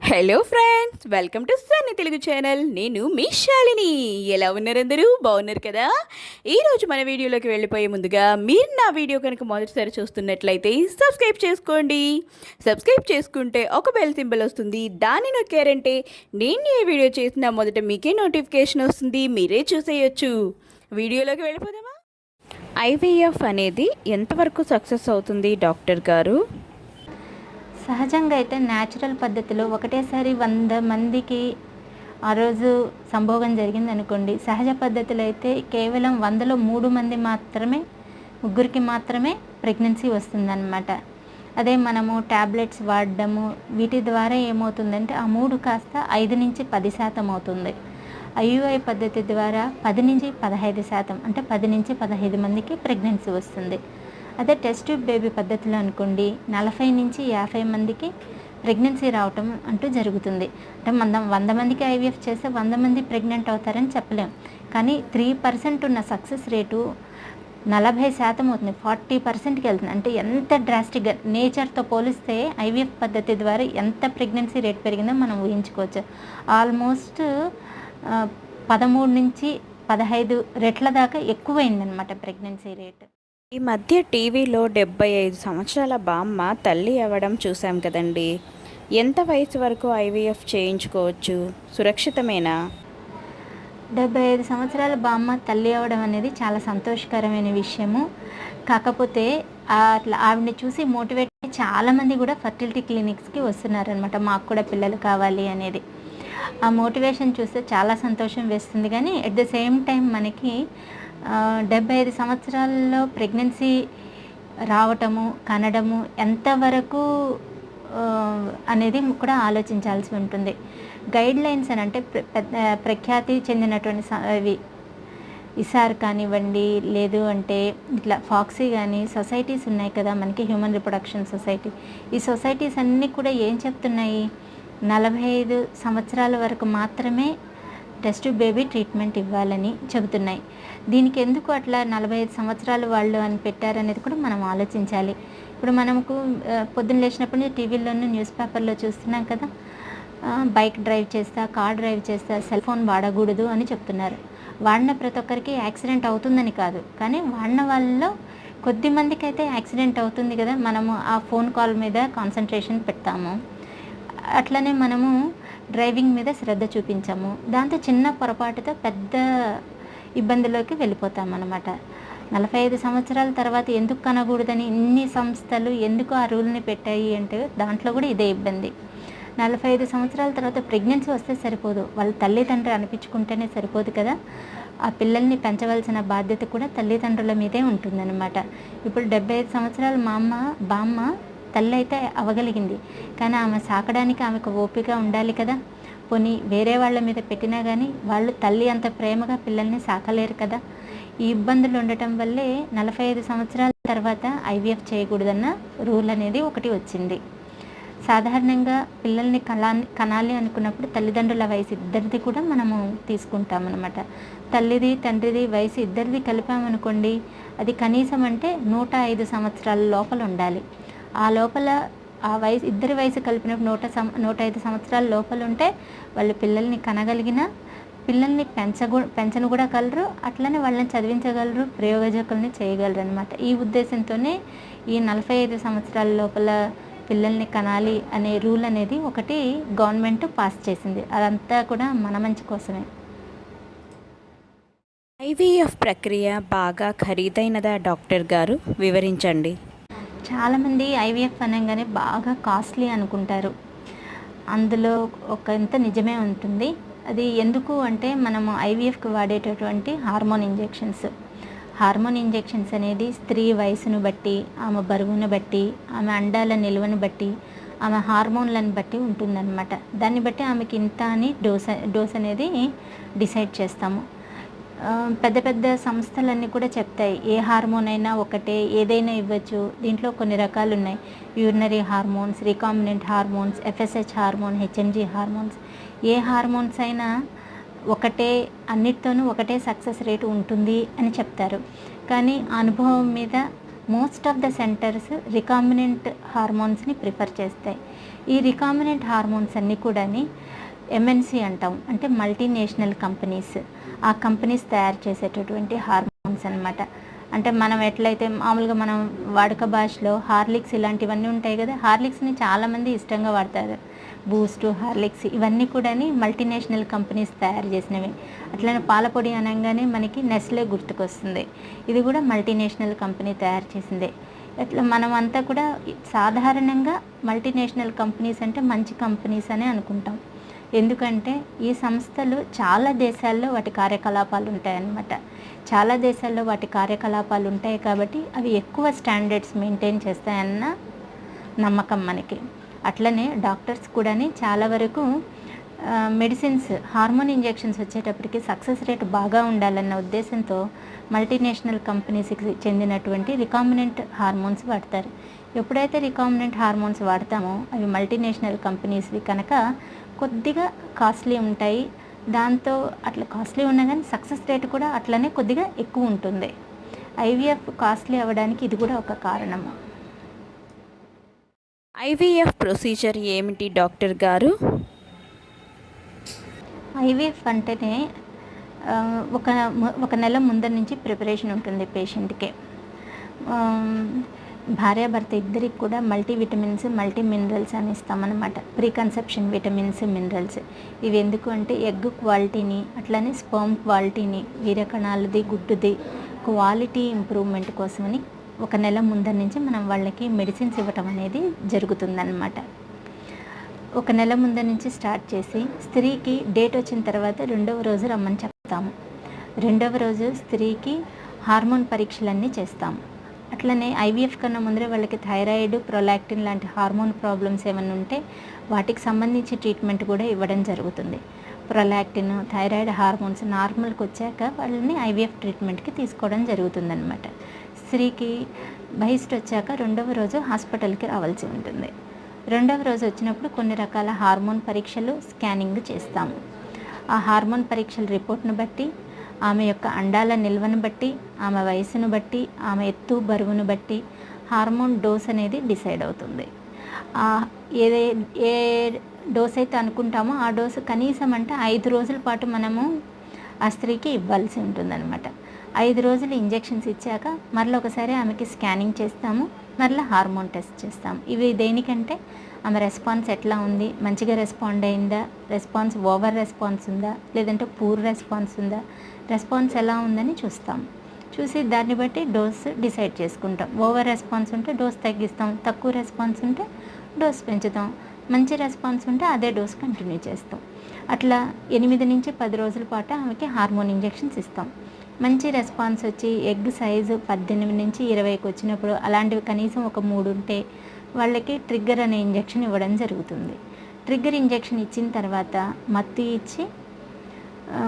Hello friends welcome to Sunny Telugu channel నేను మీ శాలిని ఎలా ఉన్నారు అందరూ? బాగున్నారు కదా? ఈరోజు మన వీడియోలోకి వెళ్ళిపోయే ముందుగా మీరు నా వీడియో కనుక మొదటిసారి చూస్తున్నట్లయితే సబ్స్క్రైబ్ చేసుకోండి. సబ్స్క్రైబ్ చేసుకుంటే ఒక బెల్ సింబల్ వస్తుంది. దాన్ని నొక్కారంటే నేను ఏ వీడియో చేసినా మొదట మీకే నోటిఫికేషన్ వస్తుంది. మీరే చూసేయొచ్చు. వీడియోలోకి వెళ్ళిపోదామా? ఐవీఎఫ్ అనేది ఎంతవరకు సక్సెస్ అవుతుంది డాక్టర్ గారు? సహజంగా అయితే న్యాచురల్ పద్ధతిలో ఒకటేసారి వంద మందికి ఆ రోజు సంభోగం జరిగింది అనుకోండి సహజ పద్ధతిలో అయితే కేవలం వందలో మూడు మంది మాత్రమే ముగ్గురికి మాత్రమే ప్రెగ్నెన్సీ వస్తుందన్నమాట. అదే మనము ట్యాబ్లెట్స్ వాడడము వీటి ద్వారా ఏమవుతుందంటే ఆ మూడు కాస్త ఐదు నుంచి పది శాతం అవుతుంది. ఐయుఐ పద్ధతి ద్వారా పది నుంచి పదహైదు శాతం అంటే పది నుంచి పదహైదు మందికి ప్రెగ్నెన్సీ వస్తుంది. అదే టెస్ట్ ట్యూబ్ బేబీ పద్ధతిలో అనుకోండి నలభై నుంచి యాభై మందికి ప్రెగ్నెన్సీ రావటం అంటూ జరుగుతుంది. అంటే మనం వంద మందికి ఐవీఎఫ్ చేస్తే వంద మంది ప్రెగ్నెంట్ అవుతారని చెప్పలేం. కానీ త్రీ పర్సెంట్ ఉన్న సక్సెస్ రేటు నలభై శాతం అవుతుంది. ఫార్టీ పర్సెంట్కి వెళ్తుంది. అంటే ఎంత డ్రాస్టిక్గా నేచర్తో పోలిస్తే ఐవీఎఫ్ పద్ధతి ద్వారా ఎంత ప్రెగ్నెన్సీ రేట్ పెరిగిందో మనం ఊహించుకోవచ్చు. ఆల్మోస్ట్ పదమూడు నుంచి పదహైదు రెట్ల దాకా ఎక్కువైందనమాట ప్రెగ్నెన్సీ రేట్. ఈ మధ్య టీవీలో డెబ్బై ఐదు సంవత్సరాల బామ్మ తల్లి అవ్వడం చూసాం కదండి. ఎంత వయసు వరకు ఐవీఎఫ్ చేయించుకోవచ్చు? సురక్షితమేనా? డెబ్బై ఐదు సంవత్సరాల బామ్మ తల్లి అవ్వడం అనేది చాలా సంతోషకరమైన విషయము. కాకపోతే అట్లా ఆవిడని చూసి మోటివేట్ చాలామంది కూడా ఫర్టిలిటీ క్లినిక్స్కి వస్తున్నారనమాట మాకు కూడా పిల్లలు కావాలి అనేది. ఆ మోటివేషన్ చూస్తే చాలా సంతోషం వేస్తుంది. కానీ ఎట్ ద సేమ్ టైం మనకి డెబ్బై ఐదు సంవత్సరాల్లో ప్రెగ్నెన్సీ రావటము కనడము ఎంతవరకు అనేది కూడా ఆలోచించాల్సి ఉంటుంది. గైడ్ లైన్స్ అని అంటే ప్ర- పెద్ద ప్రఖ్యాతి చెందినటువంటి అవి ఇవి. ఇసార్ కానివ్వండి లేదు అంటే ఇట్లా ఫాక్సీ కానీ సొసైటీస్ ఉన్నాయి కదా మనకి హ్యూమన్ రిప్రొడక్షన్ సొసైటీ. ఈ సొసైటీస్ అన్నీ కూడా ఏం చెప్తున్నాయి? నలభై ఐదు సంవత్సరాల వరకు మాత్రమే టెస్ట్ బేబీ ట్రీట్మెంట్ ఇవ్వాలని చెబుతున్నాయి. దీనికి ఎందుకు అట్లా నలభై ఐదు సంవత్సరాలు వాళ్ళు అని పెట్టారనేది కూడా మనం ఆలోచించాలి. ఇప్పుడు మనకు పొద్దున్న లేచినప్పుడు టీవీలోనూ న్యూస్ పేపర్లో చూస్తున్నాం కదా. బైక్ డ్రైవ్ చేస్తా కార్ డ్రైవ్ చేస్తా సెల్ ఫోన్ వాడకూడదు అని చెప్తున్నారు. వాడిన ప్రతి ఒక్కరికి యాక్సిడెంట్ అవుతుందని కాదు. కానీ వాడిన వాళ్ళలో కొద్ది మందికి అయితే యాక్సిడెంట్ అవుతుంది కదా. మనము ఆ ఫోన్ కాల్ మీద కాన్సన్ట్రేషన్ పెడతాము. అట్లనే మనము డ్రైవింగ్ మీద శ్రద్ధ చూపించాము. దాంతో చిన్న పొరపాటుతో పెద్ద ఇబ్బందిలోకి వెళ్ళిపోతాం అన్నమాట నలభై ఐదు సంవత్సరాల తర్వాత ఎందుకు కనకూడదని ఇన్ని సంస్థలు ఎందుకు ఆ రూల్ని పెట్టాయి అంటే దాంట్లో కూడా ఇదే ఇబ్బంది. నలభై ఐదు సంవత్సరాల తర్వాత ప్రెగ్నెన్సీ వస్తే సరిపోదు. వాళ్ళ తల్లిదండ్రులు అనిపించుకుంటేనే సరిపోదు కదా. ఆ పిల్లల్ని పెంచవలసిన బాధ్యత కూడా తల్లిదండ్రుల మీదే ఉంటుందన్నమాట. ఇప్పుడు డెబ్బై ఐదు సంవత్సరాల మా అమ్మ బామ్మ తల్లి అయితే అవ్వగలిగింది కానీ ఆమె సాకడానికి ఆమెకు ఓపిక ఉండాలి కదా. పోనీ వేరే వాళ్ళ మీద పెట్టినా కానీ వాళ్ళు తల్లి అంత ప్రేమగా పిల్లల్ని సాకలేరు కదా. ఈ ఇబ్బందులు ఉండటం వల్లే నలభై ఐదు సంవత్సరాల తర్వాత ఐవీఎఫ్ చేయకూడదన్న రూల్ అనేది ఒకటి వచ్చింది. సాధారణంగా పిల్లల్ని కలా కనాలి అనుకున్నప్పుడు తల్లిదండ్రుల వయసు ఇద్దరిది కూడా మనము తీసుకుంటాం అనమాట తల్లిది తండ్రిది వయసు ఇద్దరిది కలిపామనుకోండి అది కనీసం అంటే నూట ఐదు సంవత్సరాల లోపల ఉండాలి. ఆ లోపల ఆ వయసు ఇద్దరి వయసు కలిపినప్పుడు నూట సం నూట ఐదు సంవత్సరాల లోపల ఉంటే వాళ్ళు పిల్లల్ని కనగలిగిన పిల్లల్ని పెంచగు పెంచను కూడా కలరు అట్లనే వాళ్ళని చదివించగలరు ప్రయోజకుల్ని చేయగలరు అనమాట ఈ ఉద్దేశంతోనే ఈ నలభై ఐదు సంవత్సరాల లోపల పిల్లల్ని కనాలి అనే రూల్ అనేది ఒకటి గవర్నమెంట్ పాస్ చేసింది. అదంతా కూడా మన మంచి కోసమే. ఐవీఎఫ్ ప్రక్రియ బాగా ఖరీదైనదా డాక్టర్ గారు? వివరించండి. చాలామంది ఐవీఎఫ్ అనగానే బాగా కాస్ట్లీ అనుకుంటారు. అందులో ఒక ఇంత నిజమే ఉంటుంది. అది ఎందుకు అంటే మనము ఐవీఎఫ్కి వాడేటటువంటి హార్మోన్ ఇంజెక్షన్స్. హార్మోన్ ఇంజెక్షన్స్ అనేది స్త్రీ వయసును బట్టి ఆమె బరువును బట్టి ఆమె అండాల నిల్వను బట్టి ఆమె హార్మోన్లను బట్టి ఉంటుందన్నమాట. దాన్ని బట్టి ఆమెకి ఇంత అని డోస్ డోస్ అనేది డిసైడ్ చేస్తాము. పెద్ద పెద్ద సంస్థలన్నీ కూడా చెప్తాయి. ఏ హార్మోన్ అయినా ఒకటే ఏదైనా ఇవ్వచ్చు. దీంట్లో కొన్ని రకాలు ఉన్నాయి urinary hormones recombinant hormones FSH hormone HMG hormones. ఏ హార్మోన్స్ అయినా ఒకటే అన్నిటితోనూ ఒకటే సక్సెస్ రేటు ఉంటుంది అని చెప్తారు. కానీ అనుభవం మీద most of the centres recombinant హార్మోన్స్ని prefer చేస్తాయి. ఈ రికాంబినెంట్ హార్మోన్స్ అన్నీ కూడాని ఎంఎన్సి అంటాం. అంటే మల్టీనేషనల్ కంపెనీస్ ఆ కంపెనీస్ తయారు చేసేటటువంటి హార్మోన్స్ అనమాట అంటే మనం ఎట్లయితే మామూలుగా మనం వాడుక భాషలో హార్లిక్స్ ఇలాంటివన్నీ ఉంటాయి కదా హార్లిక్స్ని చాలామంది ఇష్టంగా వాడతారు. బూస్ట్ హార్లిక్స్ ఇవన్నీ కూడాని మల్టీనేషనల్ కంపెనీస్ తయారు చేసినవి. అట్లనే పాలపొడి అనగానే మనకి నెస్లే గుర్తుకొస్తుంది. ఇది కూడా మల్టీనేషనల్ కంపెనీ తయారు చేసిందే. ఇట్లా మనం అంతా కూడా సాధారణంగా మల్టీనేషనల్ కంపెనీస్ అంటే మంచి కంపెనీస్ అనే అనుకుంటాం. ఎందుకంటే ఈ సంస్థలు చాలా దేశాల్లో వాటి కార్యకలాపాలు ఉంటాయన్నమాట. చాలా దేశాల్లో వాటి కార్యకలాపాలు ఉంటాయి కాబట్టి అవి ఎక్కువ స్టాండర్డ్స్ మెయింటైన్ చేస్తాయన్న నమ్మకం మనకి. అట్లనే డాక్టర్స్ కూడా చాలా వరకు మెడిసిన్స్ హార్మోన్ ఇంజెక్షన్స్ వచ్చేటప్పటికి సక్సెస్ రేట్ బాగా ఉండాలన్న ఉద్దేశంతో మల్టీనేషనల్ కంపెనీస్కి చెందినటువంటి రికామినెంట్ హార్మోన్స్ వాడతారు. ఎప్పుడైతే రికామినెంట్ హార్మోన్స్ వాడతామో అవి మల్టీనేషనల్ కంపెనీస్వి కనుక కొద్దిగా కాస్ట్లీ ఉంటాయి. దాంతో అట్లా కాస్ట్లీ ఉన్నా కానీ సక్సెస్ రేట్ కూడా అట్లనే కొద్దిగా ఎక్కువ ఉంటుంది. ఐవీఎఫ్ కాస్ట్లీ అవ్వడానికి ఇది కూడా ఒక కారణము. ఐవీఎఫ్ ప్రొసీజర్ ఏమిటి డాక్టర్ గారు? ఐవీఎఫ్ అంటేనే ఒక ఒక నెల ముందర నుంచి ప్రిపరేషన్ ఉంటుంది పేషెంట్కి భార్యాభర్త ఇద్దరికి కూడా మల్టీ విటమిన్స్ మల్టీ మినరల్స్ అని ఇస్తామన్నమాట. Pre conception vitamins minerals. ఇవి ఎందుకు అంటే ఎగ్ క్వాలిటీని అట్లనే స్పర్మ్ క్వాలిటీని వీరకణాలది గుడ్డుది క్వాలిటీ ఇంప్రూవ్మెంట్ కోసమని ఒక నెల ముందర నుంచి మనం వాళ్ళకి మెడిసిన్స్ ఇవ్వటం అనేది జరుగుతుందన్నమాట. ఒక నెల ముందర నుంచి స్టార్ట్ చేసి స్త్రీకి డేట్ వచ్చిన తర్వాత రెండవ రోజు రమ్మని చెప్తాము. రెండవ రోజు స్త్రీకి హార్మోన్ పరీక్షలన్నీ చేస్తాము. అట్లనే ఐవీఎఫ్ కన్నా ముందరే వాళ్ళకి థైరాయిడ్ ప్రొలాక్టిన్ లాంటి హార్మోన్ ప్రాబ్లమ్స్ ఏమైనా ఉంటే వాటికి సంబంధించి ట్రీట్మెంట్ కూడా ఇవ్వడం జరుగుతుంది. ప్రొలాక్టిన్ థైరాయిడ్ హార్మోన్స్ నార్మల్కి వచ్చాక వాళ్ళని ఐవీఎఫ్ ట్రీట్మెంట్కి తీసుకోవడం జరుగుతుందన్నమాట. స్త్రీకి బహిష్ట్ వచ్చాక రెండవ రోజు హాస్పిటల్కి రావాల్సి ఉంటుంది. రెండవ రోజు వచ్చినప్పుడు కొన్ని రకాల హార్మోన్ పరీక్షలు స్కానింగ్ చేస్తాము. ఆ హార్మోన్ పరీక్షల రిపోర్ట్ను బట్టి ఆమె యొక్క అండాల నిల్వను బట్టి ఆమె వయసును బట్టి ఆమె ఎత్తు బరువును బట్టి హార్మోన్ డోస్ అనేది డిసైడ్ అవుతుంది. ఏదే ఏ డోస్ అయితే అనుకుంటామో ఆ డోసు కనీసం అంటే ఐదు రోజుల పాటు మనము ఆ స్త్రీకి ఇవ్వాల్సి ఉంటుందన్నమాట. ఐదు రోజులు ఇంజెక్షన్స్ ఇచ్చాక మరలా ఒకసారి ఆమెకి స్కానింగ్ చేస్తాము. మరలా హార్మోన్ టెస్ట్ చేస్తాం. ఇవి దేనికంటే ఆమె రెస్పాన్స్ ఎట్లా ఉంది మంచిగా రెస్పాండ్ అయిందా రెస్పాన్స్ ఓవర్ రెస్పాన్స్ ఉందా లేదంటే పూర్ రెస్పాన్స్ ఉందా రెస్పాన్స్ ఎలా ఉందని చూస్తాం. చూసి దాన్ని బట్టి డోస్ డిసైడ్ చేసుకుంటాం. ఓవర్ రెస్పాన్స్ ఉంటే డోస్ తగ్గిస్తాం తక్కువ రెస్పాన్స్ ఉంటే డోస్ పెంచుతాం మంచి రెస్పాన్స్ ఉంటే అదే డోస్ కంటిన్యూ చేస్తాం. అట్లా ఎనిమిది నుంచి పది రోజుల పాటు ఆమెకి హార్మోన్ ఇంజెక్షన్స్ ఇస్తాం. మంచి రెస్పాన్స్ వచ్చి ఎగ్ సైజు పద్దెనిమిది నుంచి ఇరవైకి వచ్చినప్పుడు అలాంటివి కనీసం ఒక మూడు ఉంటే వాళ్ళకి ట్రిగ్గర్ అనే ఇంజెక్షన్ ఇవ్వడం జరుగుతుంది. ట్రిగ్గర్ ఇంజెక్షన్ ఇచ్చిన తర్వాత మత్తు ఇచ్చి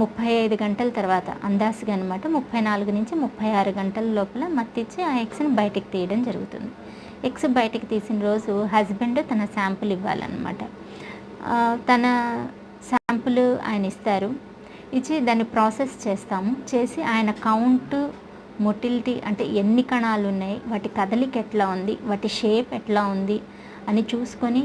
ముప్పై ఐదు గంటల తర్వాత అందాసుగా అనమాట ముప్పై నాలుగు నుంచి ముప్పై ఆరు గంటల లోపల మత్తిచ్చి ఆ ఎగ్స్ని బయటకు తీయడం జరుగుతుంది. ఎగ్స్ బయటకు తీసిన రోజు హస్బెండ్ తన శాంపుల్ ఇవ్వాలన్నమాట. తన శాంపుల్ ఆయన ఇస్తారు. ఇచ్చి దాన్ని ప్రాసెస్ చేస్తాము. చేసి ఆయన కౌంట్ మొటిలిటీ అంటే ఎన్ని కణాలు ఉన్నాయి వాటి కదలిక ఎట్లా ఉంది వాటి షేప్ ఎట్లా ఉంది అని చూసుకొని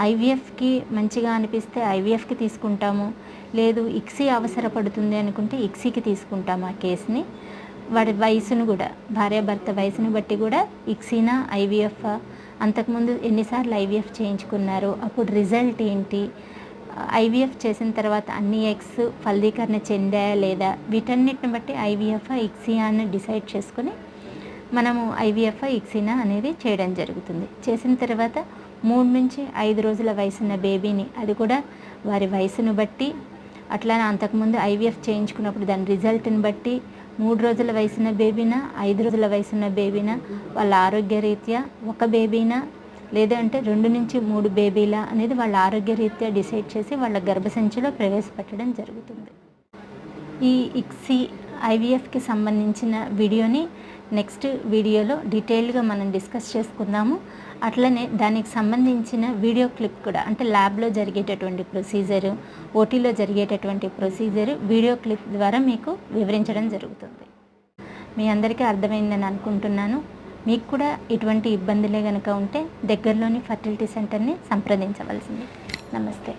ఐవీఎఫ్కి మంచిగా అనిపిస్తే ఐవీఎఫ్కి తీసుకుంటాము. లేదు ఇక్సీ అవసరపడుతుంది అనుకుంటే ఇక్సీకి తీసుకుంటాము ఆ కేసుని. వాడి వయసును కూడా భార్యాభర్త వయసును బట్టి కూడా ఇక్సీనా ఐవీఎఫ్? అంతకుముందు ఎన్నిసార్లు ఐవీఎఫ్ చేయించుకున్నారు అప్పుడు రిజల్ట్ ఏంటి? ఐవీఎఫ్ చేసిన తర్వాత అన్ని ఎగ్స్ ఫలదీకరణ చెందాయా లేదా వీటన్నిటిని బట్టి ఐవీఎఫ్ ఇక్సియా అని డిసైడ్ చేసుకుని మనము ఐవీఎఫ్ ఇక్సినా అనేది చేయడం జరుగుతుంది. చేసిన తర్వాత మూడు నుంచి ఐదు రోజుల వయసున్న బేబీని అది కూడా వారి వయసును బట్టి అట్లానే అంతకుముందు ఐవీఎఫ్ చేయించుకున్నప్పుడు దాని రిజల్ట్ని బట్టి మూడు రోజుల వయసున్న బేబీనా ఐదు రోజుల వయసున్న బేబీనా వాళ్ళ ఆరోగ్య రీత్యా ఒక బేబీనా లేదంటే రెండు నుంచి మూడు బేబీల అనేది వాళ్ళ ఆరోగ్యరీత్యా డిసైడ్ చేసి వాళ్ళ గర్భసంచిలో ప్రవేశపెట్టడం జరుగుతుంది. ఈ ఇక్సీ ఐవీఎఫ్కి సంబంధించిన వీడియోని నెక్స్ట్ వీడియోలో డీటెయిల్గా మనం డిస్కస్ చేసుకుందాము. అట్లనే దానికి సంబంధించిన వీడియో క్లిప్ కూడా అంటే ల్యాబ్లో జరిగేటటువంటి ప్రొసీజరు ఓటీలో జరిగేటటువంటి ప్రొసీజరు వీడియో క్లిప్ ద్వారా మీకు వివరించడం జరుగుతుంది. మీ అందరికీ అర్థమైందని అనుకుంటున్నాను. మీకు కూడా ఇటువంటి ఇబ్బందులే కనుక ఉంటే దగ్గరలోని ఫర్టిలిటీ సెంటర్ని సంప్రదించవలసింది. నమస్తే.